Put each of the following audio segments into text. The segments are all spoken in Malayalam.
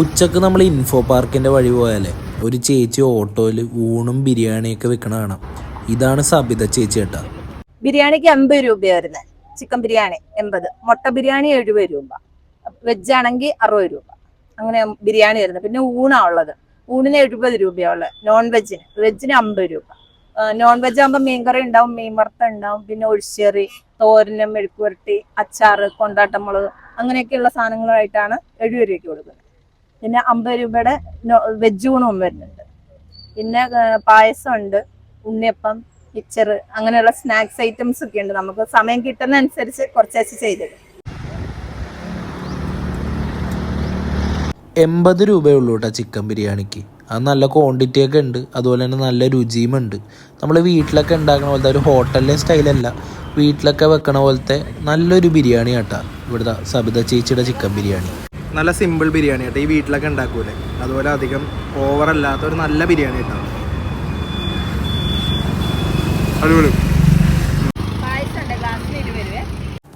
ഉച്ചയ്ക്ക് നമ്മൾ ഇൻഫോ പാർക്കിന്റെ വഴി പോയാലേ ഒരു ചേച്ചി ഓട്ടോയിൽ ഊണും ബിരിയാണിയൊക്കെ വെക്കണ കാണാം. ഇതാണ് സബിത ചേച്ചി കേട്ടാ ബിരിയാണിക്ക് എൺപത് രൂപ വരുന്നത് ചിക്കൻ ബിരിയാണി എൺപത്. മുട്ട ബിരിയാണി എഴുപത് രൂപ. വെജ് ആണെങ്കിൽ അറുപത് രൂപ. അങ്ങനെ ബിരിയാണി വരുന്നത് പിന്നെ ഊണാ ഉള്ളത്. ഊണിന് എഴുപത് രൂപയുള്ളത് നോൺ വെജിന് വെജിന് അമ്പത് രൂപ. നോൺ വെജ് ആകുമ്പോൾ മീൻകറി ഉണ്ടാവും. മീൻ വറുത്ത ഉണ്ടാവും. പിന്നെ ഒഴിച്ചേറി തോരനും മെഴുക്കുവരട്ടി അച്ചാറ് കൊണ്ടാട്ടമുളക് അങ്ങനെയൊക്കെയുള്ള സാധനങ്ങളായിട്ടാണ് എഴുപത് രൂപയ്ക്ക് കൊടുക്കുന്നത്. പിന്നെ അമ്പത് രൂപയുടെ വെജ് ഊണും വരുന്നുണ്ട്. പിന്നെ പായസം പായസമുണ്ട് ഉണ്ണിയപ്പം മിച്ചർ അങ്ങനെയുള്ള സ്നാക്സ് ഐറ്റംസ് ഒക്കെ ഉണ്ട്. നമുക്ക് സമയം കിട്ടുന്ന അനുസരിച്ച് കുറച്ചേച്ച് ചെയ്തത് എൺപത് രൂപയേ ഉള്ളൂ കേട്ടോ ചിക്കൻ ബിരിയാണിക്ക്. അത് നല്ല ക്വാണ്ടിറ്റി ഒക്കെ ഉണ്ട്. അതുപോലെ തന്നെ നല്ല രുചിയും ഉണ്ട്. നമ്മൾ വീട്ടിലൊക്കെ ഉണ്ടാക്കുന്ന പോലത്തെ ഒരു ഹോട്ടലിലെ സ്റ്റൈലല്ല വീട്ടിലൊക്കെ വെക്കണ പോലത്തെ നല്ലൊരു ബിരിയാണി കേട്ടോ ഇവിടുത്തെ സബിത ചേച്ചിയുടെ ചിക്കൻ ബിരിയാണി. നല്ല സിമ്പിൾ ബിരിയാണി കേട്ടോ. ഈ വീട്ടിലൊക്കെ ഉണ്ടാക്കൂലേ? അതുപോലെ അധികം ഓവറല്ലാത്ത ഒരു നല്ല ബിരിയാണി കേട്ടോ. അടിപൊളി.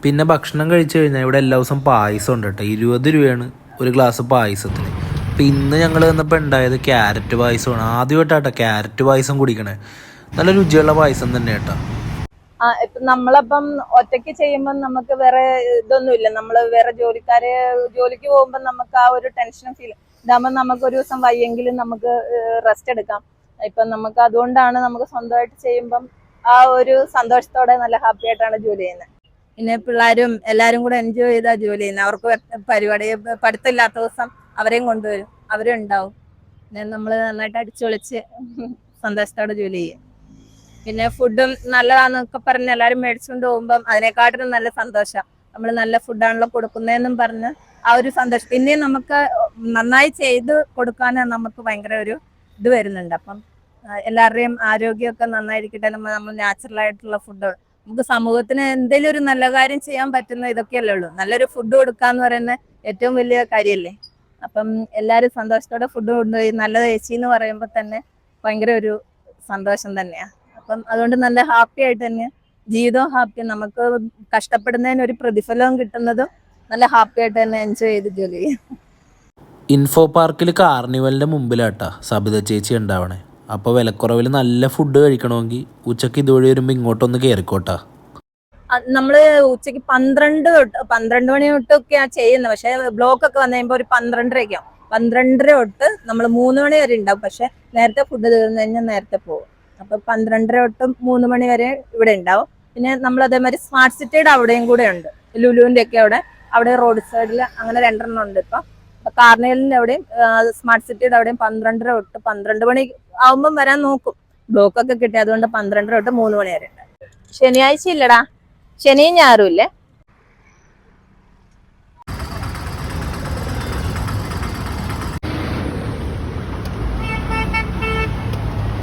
പിന്നെ ഭക്ഷണം കഴിച്ചു കഴിഞ്ഞാൽ ഇവിടെ എല്ലാ ദിവസവും പായസം ഉണ്ട് കേട്ടോ. ഇരുപത് രൂപയാണ് ഒരു ഗ്ലാസ് പായസത്തിന്. അപ്പം ഇന്ന് ഞങ്ങൾ വന്നപ്പോൾ ഉണ്ടായത് ക്യാരറ്റ് പായസമാണ്. ആദ്യമായിട്ടാട്ടോ ക്യാരറ്റ് പായസം കുടിക്കണേ. നല്ല രുചിയുള്ള പായസം തന്നെ കേട്ടോ ഇപ്പൊ നമ്മളപ്പം ഒറ്റയ്ക്ക് ചെയ്യുമ്പോൾ നമുക്ക് വേറെ ഇതൊന്നുമില്ല. നമ്മൾ വേറെ ജോലിക്കാരെ ജോലിക്ക് പോകുമ്പോൾ നമുക്ക് ആ ഒരു ടെൻഷനും ഫീൽ ഇതാകുമ്പോൾ നമുക്ക് ഒരു ദിവസം വയ്യെങ്കിലും നമുക്ക് റെസ്റ്റ് എടുക്കാം. ഇപ്പൊ നമുക്ക് അതുകൊണ്ടാണ് നമുക്ക് സ്വന്തമായിട്ട് ചെയ്യുമ്പം ആ ഒരു സന്തോഷത്തോടെ നല്ല ഹാപ്പി ആയിട്ടാണ് ജോലി ചെയ്യുന്നത്. പിന്നെ പിള്ളേരും എല്ലാരും കൂടെ എൻജോയ് ചെയ്താ ജോലി ചെയ്യുന്നത് അവർക്ക് പരിപാടി പഠിത്തമില്ലാത്ത ദിവസം അവരെയും കൊണ്ടുവരും. അവരും ഉണ്ടാവും. പിന്നെ നമ്മൾ നന്നായിട്ട് അടിച്ചുപൊളിച്ച് സന്തോഷത്തോടെ ജോലി ചെയ്യും പിന്നെ ഫുഡും നല്ലതാന്നൊക്കെ പറഞ്ഞ് എല്ലാവരും മേടിച്ചുകൊണ്ട് പോകുമ്പം അതിനെക്കാട്ടിലും നല്ല സന്തോഷം. നമ്മൾ നല്ല ഫുഡാണല്ലോ കൊടുക്കുന്നതെന്നും പറഞ്ഞ് ആ ഒരു സന്തോഷം. പിന്നെയും നമുക്ക് നന്നായി ചെയ്ത് കൊടുക്കാൻ നമുക്ക് ഭയങ്കര ഒരു ഇത് വരുന്നുണ്ട്. അപ്പം എല്ലാവരുടെയും ആരോഗ്യമൊക്കെ നന്നായിരിക്കട്ടെ നമ്മൾ നമ്മൾ നാച്ചുറൽ ആയിട്ടുള്ള ഫുഡ്. നമുക്ക് സമൂഹത്തിന് എന്തെങ്കിലും ഒരു നല്ല കാര്യം ചെയ്യാൻ പറ്റുന്ന ഇതൊക്കെയല്ലേ ഉള്ളൂ. നല്ലൊരു ഫുഡ് കൊടുക്കാന്ന് പറയുന്ന ഏറ്റവും വലിയ കാര്യമല്ലേ അപ്പം എല്ലാവരും സന്തോഷത്തോടെ ഫുഡ് കൊണ്ടുപോയി നല്ലത് ചേച്ചി എന്ന് പറയുമ്പോൾ തന്നെ ഭയങ്കര ഒരു സന്തോഷം തന്നെയാണ് അപ്പം അതുകൊണ്ട് നല്ല ഹാപ്പി ആയിട്ട് തന്നെ ജീവിതവും ഹാപ്പി നമുക്ക് കഷ്ടപ്പെടുന്നതിന് ഒരു പ്രതിഫലവും കിട്ടുന്നതും നല്ല ഹാപ്പി ആയിട്ട് തന്നെ എൻജോയ് ചെയ്ത് ജോലി ചെയ്യും. ഇൻഫോ പാർക്കിൽ കാർണിവലിന്റെ മുമ്പിലാട്ടാ സബിത ചേച്ചി ഉണ്ടാവണേ. അപ്പോൾ വിലക്കുറവിൽ നല്ല ഫുഡ് കഴിക്കണമെങ്കിൽ ഉച്ചയ്ക്ക് ഇതുവഴി വരുമ്പോൾ ഇങ്ങോട്ടൊന്ന് കയറിക്കോട്ടാ നമ്മൾ ഉച്ചയ്ക്ക് പന്ത്രണ്ട് തൊട്ട് പന്ത്രണ്ട് മണി തൊട്ടൊക്കെയാ ചെയ്യുന്നത്. പക്ഷെ ബ്ലോക്ക് ഒക്കെ വന്നു കഴിയുമ്പോൾ ഒരു പന്ത്രണ്ടരയൊക്കെ ആവും. പന്ത്രണ്ടര തൊട്ട് നമ്മൾ മൂന്ന് മണി വരെ ഉണ്ടാവും. പക്ഷെ നേരത്തെ ഫുഡ് തീർന്നു കഴിഞ്ഞാൽ നേരത്തെ പോകും. അപ്പൊ പന്ത്രണ്ടര തൊട്ട് മൂന്ന് മണി വരെ ഇവിടെ ഉണ്ടാവും. പിന്നെ നമ്മൾ അതേമാതിരി സ്മാർട്ട് സിറ്റിയുടെ അവിടെയും കൂടെ ഉണ്ട്. ലുലുവിന്റെ ഒക്കെ അവിടെ. അവിടെ റോഡ് സൈഡിൽ അങ്ങനെ രണ്ടെണ്ണം ഉണ്ട് ഇപ്പൊ. അപ്പൊ കാർണിവലിന്റെ അവിടെയും സ്മാർട്ട് സിറ്റിയുടെ അവിടെയും പന്ത്രണ്ടര തൊട്ട് പന്ത്രണ്ട് മണി ആവുമ്പം വരാൻ നോക്കും. ബ്ലോക്ക് ഒക്കെ കിട്ടി അതുകൊണ്ട് പന്ത്രണ്ടര തൊട്ട് മൂന്ന് മണി വരെ ഉണ്ട് ശനിയാഴ്ച ഇല്ലടാ. ശനിയും ഞാറും ഇല്ലേ?